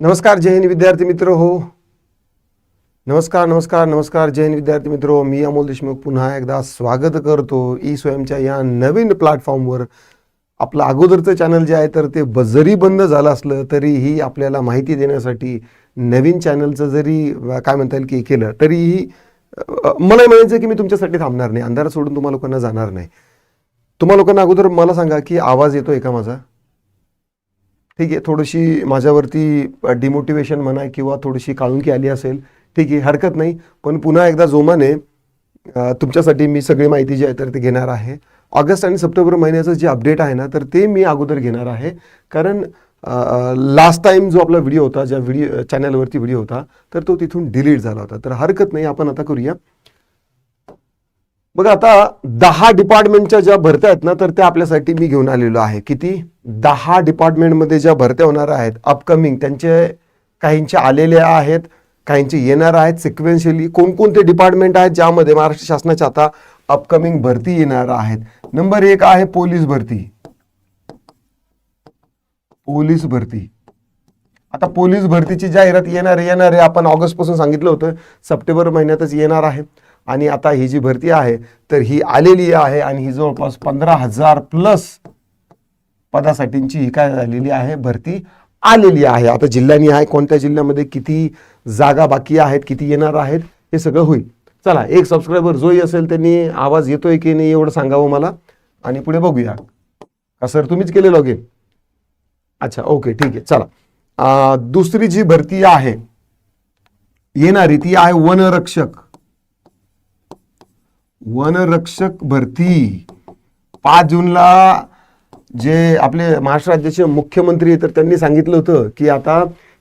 नमस्कार जय हिंद विद्यार्थी मित्र हो. नमस्कार नमस्कार नमस्कार जय हिंद विद्यार्थी मित्र. हो मी अमोल देशमुख पुन्हा एकदा स्वागत करतो ई स्वयंच्या या नवीन प्लॅटफॉर्मवर आपलं अगोदरचं चॅनल जे आहे तर ते ब- जरी बंद झालं असलं तरीही आपल्याला माहिती देण्यासाठी नवीन चॅनलचं जरी काय म्हणता येईल की केलं तरीही मला म्हणायचं की मी तुमच्यासाठी थांबणार नाही. अंधारात सोडून तुम्हा लोकांना जाणार नाही. तुम्हा लोकांना अगोदर मला सांगा की आवाज येतोय का माझा? ठीक आहे थोडीशी माझ्यावरती डिमोटिवेशन म्हणा किंवा थोडीशी काळुंकी आली असेल ठीक आहे हरकत नाही. पण पुन्हा एकदा जोमाने तुमच्यासाठी मी सगळी माहिती जी आहे तर ते घेणार आहे. ऑगस्ट आणि सप्टेंबर महिन्याचं जे अपडेट आहे ना तर ते मी अगोदर घेणार आहे. कारण लास्ट टाइम जो आपला व्हिडिओ होता ज्या व्हिडिओ चॅनलवरती व्हिडिओ होता तर तो तिथून डिलीट झाला होता. तर हरकत नाही आपण आता करूया. बघा आता दहा डिपार्टमेंटच्या ज्या भरत्या आहेत ना तर त्या आपल्यासाठी मी घेऊन आलेलो आहे. किती? दहा डिपार्टमेंटमध्ये ज्या भरत्या होणार आहेत अपकमिंग त्यांचे काहींचे आलेले आहेत काहींचे येणार आहेत सिक्वेन्शियली कोणकोणते डिपार्टमेंट आहेत ज्यामध्ये महाराष्ट्र शासनाच्या आता अपकमिंग भरती येणार आहेत? नंबर एक आहे पोलीस भरती. पोलीस भरती. आता पोलीस भरतीची जाहिरात येणार येणार आहे आपण ऑगस्टपासून सांगितलं होतं सप्टेंबर महिन्यातच येणार आहे. आणि आता ही जी भरती आहे तर ही आलेली आहे आणि ही जवळपास पंधरा हजार प्लस पदासाठींची ही काय झालेली आहे भरती आलेली आहे. आता जिल्ह्यानी आहे कोणत्या जिल्ह्यामध्ये किती जागा बाकी आहेत किती येणार आहेत हे सगळं होईल. चला एक सबस्क्रायबर जोही असेल त्यांनी आवाज येतोय की नाही एवढं सांगावं मला. आणि पुढे बघूया. का सर तुम्हीच केले लॉग इन अच्छा ओके ठीक आहे. चला. दुसरी जी भरती आहे येणारी ती आहे वनरक्षक. वनरक्षक भरती. पाच जूनला जे आपले महाराष्ट्र राज्याचे मुख्यमंत्री आहे तर त्यांनी सांगितलं होतं की आता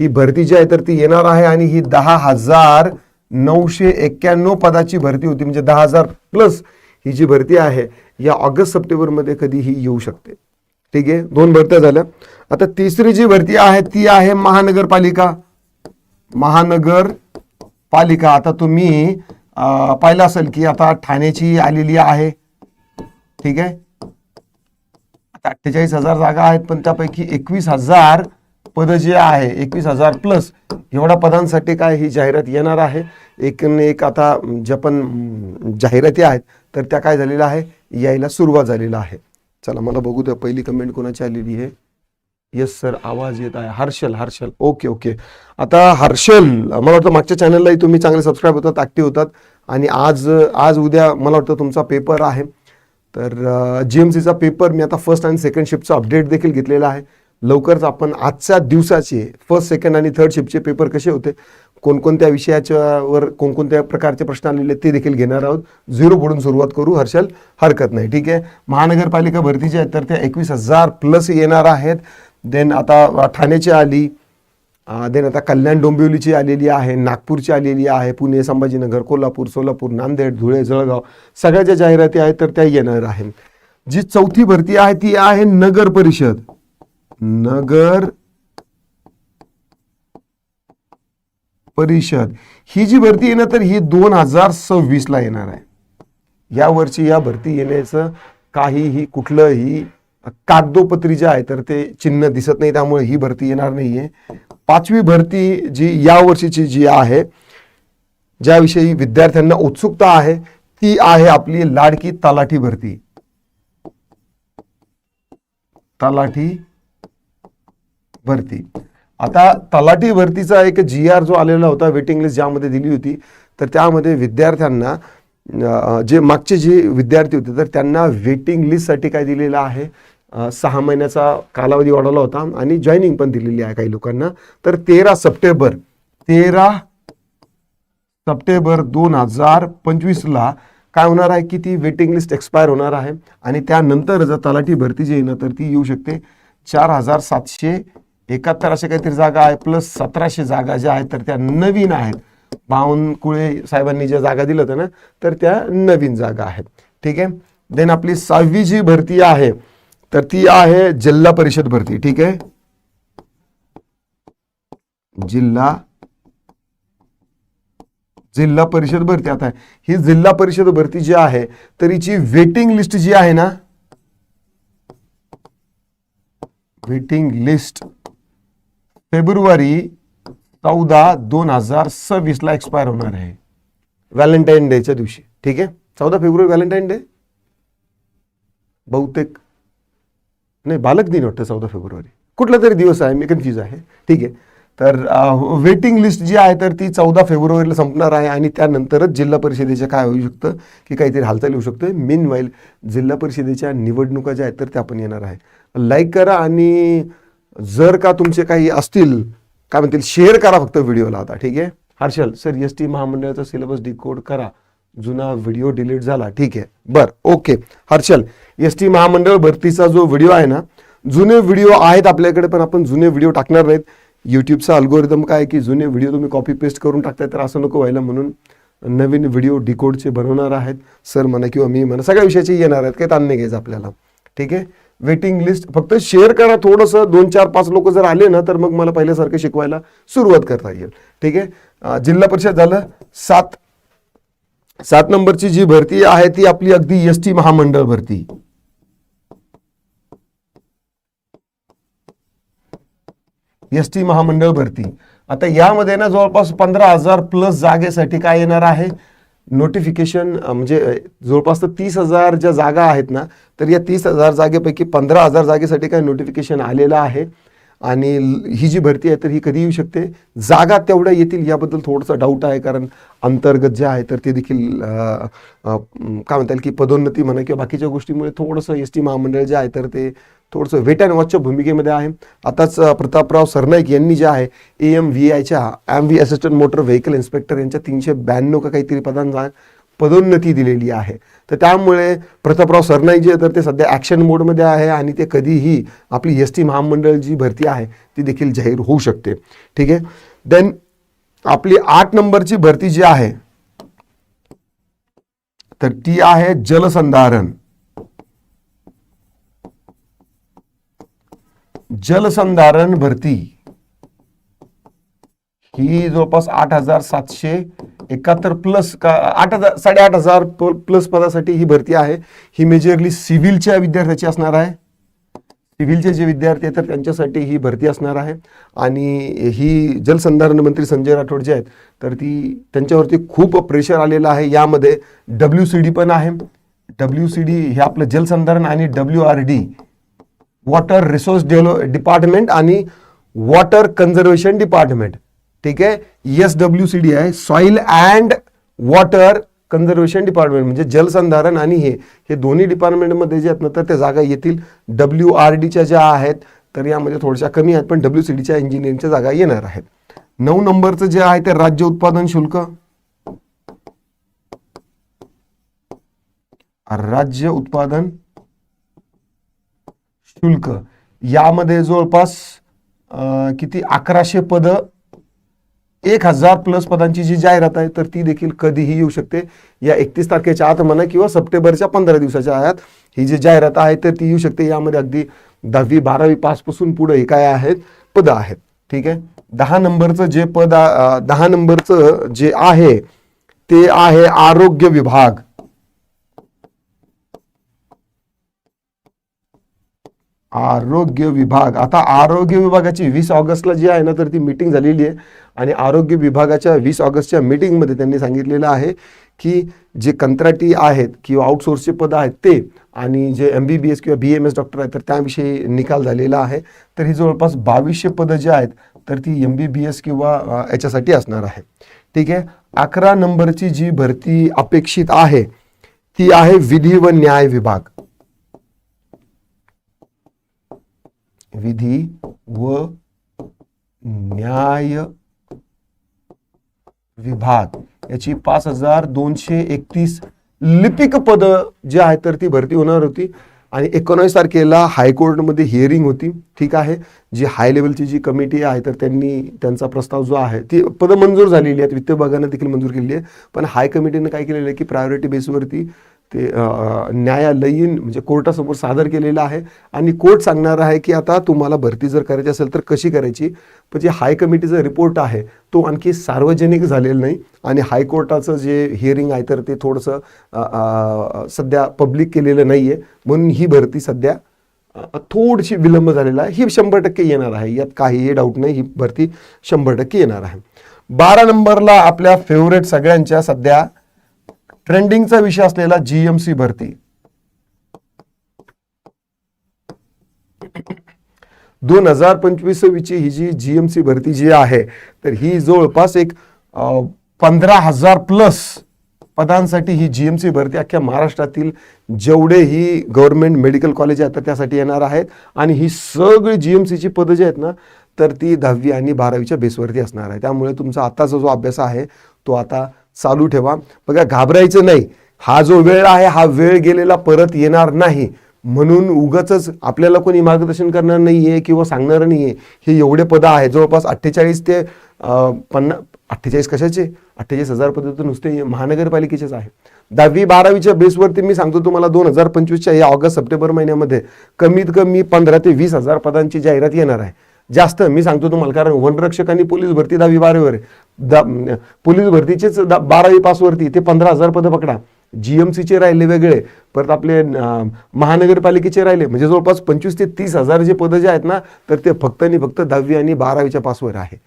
ही भरती जी आहे तर ती येणार आहे आणि ही दहा हजार नऊशे एक्क्याण्णव पदाची भरती होती. म्हणजे दहा हजार प्लस ही जी भरती आहे या ऑगस्ट सप्टेंबरमध्ये कधीही येऊ शकते. ठीक आहे? दोन भरत्या झाल्या. आता तिसरी जी भरती आहे ती आहे महानगरपालिका. महानगर पालिका आता तुम्ही पाहिलं असेल की आता ठाण्याची आलेली आहे. ठीक आहे? आता अठ्ठेचाळीस हजार जागा आहेत पण त्यापैकी एकवीस हजार पद जे आहे एकवीस हजार प्लस एवढ्या पदांसाठी काय ही जाहिरात येणार आहे? एक न एक आता ज्या पण जाहिराती आहेत तर त्या काय झालेल्या आहे? यायला सुरुवात झालेला आहे. चला मला बघू द्या पहिली कमेंट कोणाची आलेली आहे? येस सर आवाज येत आहे. हर्षल हर्षल. ओके ओके आता हर्षल मला वाटतं मागच्या चॅनललाही तुम्ही चांगले सबस्क्राईब होतात ॲक्टिव्ह होतात. आणि आज आज उद्या मला वाटतं तुमचा पेपर आहे. तर जी एम सीचा पेपर मी आता फर्स्ट आणि सेकंड शिफ्टचा अपडेट देखील घेतलेला आहे. लवकरच आपण आजच्या दिवसाचे फर्स्ट सेकंड आणि थर्ड शिफ्टचे पेपर कसे होते कोणकोणत्या विषयाच्यावर कोणकोणत्या प्रकारचे प्रश्न आलेले ते देखील घेणार आहोत. झिरो पुढून सुरुवात करू हर्षल. हरकत नाही. ठीक आहे? महानगरपालिका भरतीच्या आहेत तर त्या एकवीस हजार प्लस येणार आहेत. देन आता ठाण्याची आली. देन आता कल्याण डोंबिवलीची आलेली आहे नागपूरची आलेली आहे पुणे संभाजीनगर कोल्हापूर सोलापूर नांदेड धुळे जळगाव सगळ्या ज्या जाहिराती आहेत तर त्या येणार आहेत. जी चौथी भरती आहे ती आहे नगर परिषद. नगर परिषद. ही जी भरती येणार तर ही दोन हजार सव्वीस ला येणार आहे. या वर्षी या भरती येण्याचं काहीही कुठलंही कागदोपत्री जे आहे तर ते चिन्ह दिसत नाही त्यामुळे ही भरती येणार नाहीये. पाचवी भरती जी या वर्षीची जी आहे ज्याविषयी विद्यार्थ्यांना उत्सुकता आहे ती आहे आपली लाडकी तलाठी भरती. तलाठी भरती. आता तलाठी भरतीचा एक जी आर जो आलेला होता वेटिंग लिस्ट ज्यामध्ये दिली होती तर त्यामध्ये विद्यार्थ्यांना जे मागचे जे विद्यार्थी होते तर त्यांना वेटिंग लिस्टसाठी काय दिलेलं आहे सहा महिन्याचा कालावधी वाढवला होता आणि जॉईनिंग पण दिलेली आहे काही लोकांना. तर तेरा सप्टेंबर तेरा सप्टेंबर दोन हजार पंचवीसला काय होणार आहे की ती वेटिंग लिस्ट एक्सपायर होणार आहे आणि त्यानंतर जर तलाठी भरती जी आहे ना तर ती येऊ शकते. चार हजार सातशे एकाहत्तर अशा काहीतरी जागा आहे प्लस सतराशे जागा ज्या आहेत तर त्या नवीन आहेत. बावनकुळे साहेबांनी ज्या जागा दिल्या होत्या ना तर त्या नवीन जागा आहेत. ठीक आहे? देन आपली सहावी जी भरती आहे तर ती आहे जिल्हा परिषद भरती ठीक आहे? जिल्हा जिल्हा परिषद भरती. आता ही जिल्हा परिषद भरती जी आहे तर हिची वेटिंग लिस्ट जी आहे ना वेटिंग लिस्ट फेब्रुवारी चौदा दोन हजार सव्वीसला एक्सपायर होणार आहे. व्हॅलेंटाईन डेच्या दिवशी ठीक आहे? चौदा फेब्रुवारी व्हॅलेंटाईन डे बहुतेक. नाही बालक दिन वाटतं चौदा फेब्रुवारी. कुठला तरी दिवस आहे मी कन्फ्यूज आहे. ठीक आहे. तर वेटिंग लिस्ट जी आहे तर ती चौदा फेब्रुवारीला संपणार आहे आणि त्यानंतरच जिल्हा परिषदेच्या काय होऊ शकतं की काहीतरी हालचाल होऊ शकतं. मेन वाईल जिल्हा परिषदेच्या निवडणुका ज्या आहेत तर त्या पण येणार आहे लाईक करा आणि जर का तुमचे काही असतील काय म्हणतील शेअर करा फक्त व्हिडिओला आता ठीक आहे? हर्षल सर एस टी महामंडळाचा सिलेबस डिकोड करा. जुना व्हिडिओ डिलीट झाला ठीक आहे. बर ओके हर्षल एस टी महामंडळ भरतीचा जो व्हिडिओ आहे ना जुने व्हिडिओ आहेत आपल्याकडे पण आपण जुने व्हिडिओ टाकणार नाहीत. यूट्यूबचा अल्गोरिदम काय की जुने व्हिडिओ तुम्ही कॉपी पेस्ट करून टाकताय तर असं नको व्हायला म्हणून नवीन व्हिडिओ डिकोडचे बनवणार आहेत. सर म्हणा किंवा मी म्हणा सगळ्या विषयाचे येणार आहेत काही ताण नाही घ्यायचं आपल्याला. ठीक आहे? वेटिंग लिस्ट फक्त शेअर करा थोडंसं दोन चार पाच लोक जर आले ना तर मग मला पहिल्यासारखं शिकवायला सुरुवात करता येईल. ठीक आहे? जिल्हा परिषद झालं सात सात नंबरची जी भरती आहे ती आपली अगदी एस टी महामंडळ भरती. एस टी महामंडळ भरती. आता यामध्ये ना जवळपास पंधरा हजार प्लस जागेसाठी काय येणार आहे? नोटिफिकेशन म्हणजे जवळपास तर तीस हजार ज्या जागा आहेत ना तर या तीस हजार जागेपैकी पंधरा हजार जागेसाठी काय नोटिफिकेशन आलेलं आहे. आणि ही जी भरती आहे तर ही कधी येऊ शकते? जागा तेवढ्या येतील याबद्दल थोडंसं डाऊट आहे कारण अंतर्गत जे आहे तर ते देखील काय म्हणता येईल की पदोन्नती म्हणा किंवा बाकीच्या गोष्टीमुळे थोडंसं एस टी महामंडळ जे आहे तर ते थोडंसं वेट अँड वॉचच्या भूमिकेमध्ये आहे. आताच प्रतापराव सरनाईक यांनी जे आहे ए एम व्ही आयच्या M V assistant motor vehicle inspector यांच्या तीनशे ब्याण्णव का काहीतरी पदांना पदोन्नती दिलेली आहे. तर त्यामुळे प्रतापराव सरनाईक जे तर ते सध्या ॲक्शन मोडमध्ये आहे आणि ते कधीही आपली एस टी महामंडळ जी भरती आहे ती देखील जाहीर होऊ शकते. ठीक आहे? देन आपली आठ नंबरची भरती जी आहे तर ती आहे जलसंधारण. जलसंधारण भरती ही जवळपास आठ हजार सातशे एकाहत्तर प्लस का आठ हजार साडेआठ हजार प्लस पदासाठी ही भरती आहे. ही मेजरली सिव्हिलच्या विद्यार्थ्याची असणार आहे. सिव्हिलचे जे विद्यार्थी आहेत तर त्यांच्यासाठी ही भरती असणार आहे. आणि ही जलसंधारण मंत्री संजय राठोड जे आहेत तर ती त्यांच्यावरती खूप प्रेशर आलेलं आहे. यामध्ये डब्ल्यू सी डी पण आहे. डब्ल्यू सी डी हे आपलं जलसंधारण आणि W R D water resource develop department आणि वॉटर कन्झर्वेशन डिपार्टमेंट ठीक आहे? एस डब्ल्यू सी डी आहे. Soil and water conservation department म्हणजे जलसंधारण आणि हे. हे दोन्ही डिपार्टमेंटमध्ये जे आहेत ना तर त्या जागा येतील. डब्ल्यू आर डीच्या ज्या आहेत तर यामध्ये थोड्याशा कमी आहेत पण डब्ल्यू सी डीच्या इंजिनिअरिंगच्या जागा येणार आहेत. नऊ नंबरचं जे आहे ते राज्य उत्पादन शुल्क. राज्य उत्पादन शुल्क. यामध्ये जवळपास किती? अकराशे पद एक हजार प्लस पदांची जी जाहिरात आहे तर ती देखील कधीही येऊ शकते. या एकतीस तारखेच्या आत म्हणा किंवा सप्टेंबरच्या पंधरा दिवसाच्या आत ही जी जाहिरात आहे तर ती येऊ शकते. यामध्ये अगदी दहावी बारावी पासपासून पुढे हे काय आहेत? पदं आहेत. ठीक आहे? दहा नंबरचं जे पद दहा नंबरचं जे आहे ते आहे आरोग्य विभाग. आरोग्य विभाग. आता आरोग्य विभागाची वीस ऑगस्टला जी आहे ना तर ती मीटिंग झालेली आहे. आणि आरोग्य विभागाच्या वीस ऑगस्टच्या मीटिंगमध्ये त्यांनी सांगितलेलं आहे की जे कंत्राटी आहेत किंवा आउटसोर्सचे पद आहेत ते आणि जे एम बी बी एस किंवा बी एम एस डॉक्टर आहेत तर त्याविषयी निकाल झालेला आहे. तर ही जवळपास बावीसशे पदं जी आहेत तर ती एम बी बी एस किंवा याच्यासाठी असणार आहे. ठीक आहे? अकरा नंबरची जी भरती अपेक्षित आहे ती आहे विधी व न्याय विभाग. विधी व न्याय विभाग. याची पाच हजार दोनशे एकतीस लिपिक पद जे आहेत तर ती भरती होणार होती. आणि एकोणावीस तारखेला हायकोर्टमध्ये हिअरिंग होती. ठीक आहे. जी हाय लेवलची जी कमिटी आहे तर त्यांनी त्यांचा प्रस्ताव जो आहे ती पदं मंजूर झालेली आहेत. वित्त विभागानं देखील मंजूर केलेली आहे. पण हाय कमिटीनं काय केलेलं आहे की प्रायोरिटी बेसवरती ते न्यायालयीन म्हणजे कोर्टासमोर सादर केलेलं आहे आणि कोर्ट सांगणार आहे की आता तुम्हाला भरती जर करायची असेल तर कशी करायची? पण जे हाय कमिटीचा रिपोर्ट आहे तो आणखी सार्वजनिक झालेला नाही आणि हायकोर्टाचं जे हिअरिंग आहे तर ते थोडंसं सध्या पब्लिक केलेलं नाही आहे म्हणून ही भरती सध्या थोडीशी विलंब झालेला आहे. ही शंभर टक्के येणार आहे. यात काहीही डाऊट नाही. ही भरती शंभर टक्के येणार आहे. बारा नंबरला आपल्या फेवरेट सगळ्यांच्या सध्या ट्रेंडिंगचा विषय असलेला जीएमसी भरती. दोन हजार पंचवीसवीची ही जी जीएमसी भरती जी आहे तर ही जवळपास एक पंधरा हजार प्लस पदांसाठी ही जीएमसी भरती अख्ख्या महाराष्ट्रातील जेवढे ही गव्हर्नमेंट मेडिकल कॉलेज आहेत त्यासाठी येणार आहेत. आणि ही सगळी जीएमसीची पदं जी आहेत ना तर ती दहावी आणि बारावीच्या बेसवरती असणार आहे. त्यामुळे तुमचा आताचा जो अभ्यास आहे तो आता चालू ठेवा. बघा घाबरायचं नाही. हा जो वेळ आहे हा वेळ गेलेला परत येणार नाही. म्हणून उगच आपल्याला कोणी मार्गदर्शन करणार नाही आहे किंवा सांगणार नाही आहे हे एवढे पदं आहेत जवळपास अठ्ठेचाळीस ते पन्नास अठ्ठेचाळीस कशाचे? अठ्ठेचाळीस हजार पदं तर नुसते महानगरपालिकेचेच आहे. दहावी बारावीच्या बेसवरती मी सांगतो तुम्हाला दोन हजार पंचवीसच्या या ऑगस्ट सप्टेंबर महिन्यामध्ये कमीत कमी पंधरा ते वीस हजार पदांची जाहिरात येणार आहे. जास्त मी सांगतो तुम्हाला कारण वनरक्षक आणि पोलीस भरती दहावी बारावीवर दा पोलीस भरतीचेच दा- बारावी पासवरती ते पंधरा हजार पदं पकडा. जी एम सीचे राहिले वेगळे परत आपले महानगरपालिकेचे राहिले. म्हणजे जवळपास पंचवीस ते तीस हजार जे पदं जे आहेत ना तर ते फक्त आणि फक्त दहावी आणि बारावीच्या पासवर आहे.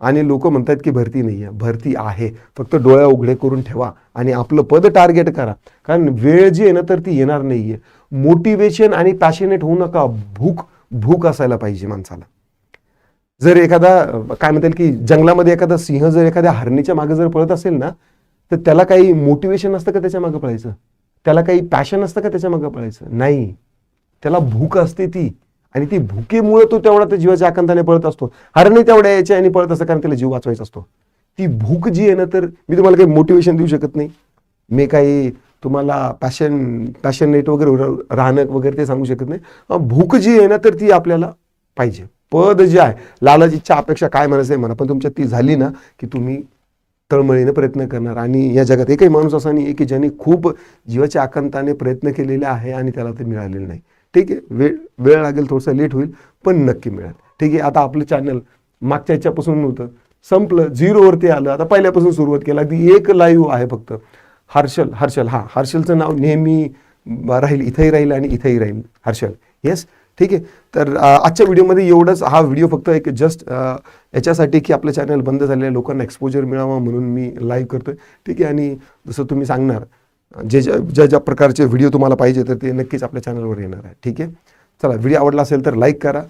आणि लोक म्हणतात की भरती नाही आहे भरती आहे. फक्त डोळ्या उघडे करून ठेवा आणि आपलं पद टार्गेट करा. कारण वेळ जी आहे ना तर ती येणार नाही आहे मोटिवेशन आणि पॅशनेट होऊ नका. भूक भूक असायला पाहिजे माणसाला. जर एखादा काय म्हणता येईल की जंगलामध्ये एखादा सिंह जर एखाद्या हरणीच्या मागे जर पळत असेल ना तर त्याला काही मोटिवेशन असतं का त्याच्यामागे पळायचं? त्याला काही पॅशन असतं का त्याच्यामागे पळायचं? नाही. त्याला भूक असते ती. आणि ती भुकेमुळे तो तेवढा त्या जीवाच्या आकांताने पळत असतो. हरणी तेवढ्या याच्या आणि पळत असतं कारण त्याला जीव वाचवायचा असतो. ती भूक जी आहे ना तर मी तुम्हाला काही मोटिवेशन देऊ शकत नाही. मी काही तुम्हाला पॅशन पॅशनेट वगैरे राहणं वगैरे ते सांगू शकत नाही. भूक जी आहे ना तर ती आपल्याला पाहिजे. पद जे आहे लालाजीच्या अपेक्षा काय म्हणायचं आहे म्हणा. पण तुमच्यात ती झाली ना की तुम्ही तळमळीने प्रयत्न करणार. आणि या जगात एकही माणूस असा नाही आहे की ज्यांनी खूप जीवाच्या आकांताने प्रयत्न केलेले आहे आणि त्याला ते मिळालेलं नाही. ठीक आहे? वेळ वेळ लागेल थोडंसं लेट होईल पण नक्की मिळेल. ठीक आहे? आता आपलं चॅनल मागच्या याच्यापासून नव्हतं. संपलं झिरोवरती आलं. आता पहिल्यापासून सुरुवात केला. अगदी एक लाईव्ह आहे फक्त. हर्षल हर्षल. हां हर्षलचं नाव नेहमी राहील इथंही राहील आणि इथंही राहील. हर्षल. येस ठीक आहे? तर आजच्या व्हिडिओमध्ये एवढंच. हा व्हिडिओ फक्त एक जस्ट याच्यासाठी की आपलं चॅनल बंद झालेल्या लोकांना एक्सपोजर मिळावा म्हणून मी लाईव्ह करतो ठीक आहे? आणि जसं तुम्ही सांगणार जे ज्या ज्या ज्या प्रकारचे व्हिडिओ तुम्हाला पाहिजे तर ते नक्कीच आपल्या चॅनलवर येणार आहे. ठीक आहे? चला व्हिडिओ आवडला असेल तर लाईक करा.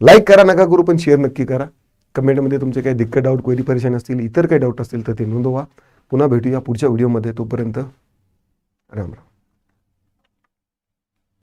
लाईक करा नका करू पण शेअर नक्की करा. कमेंटमध्ये तुमचे काही दिक्कत डाऊट क्वेरी परेशान असतील इतर काही डाऊट असतील तर ते नोंदवा. पुन्हा भेटूया पुढच्या व्हिडिओमध्ये. तोपर्यंत राम राम.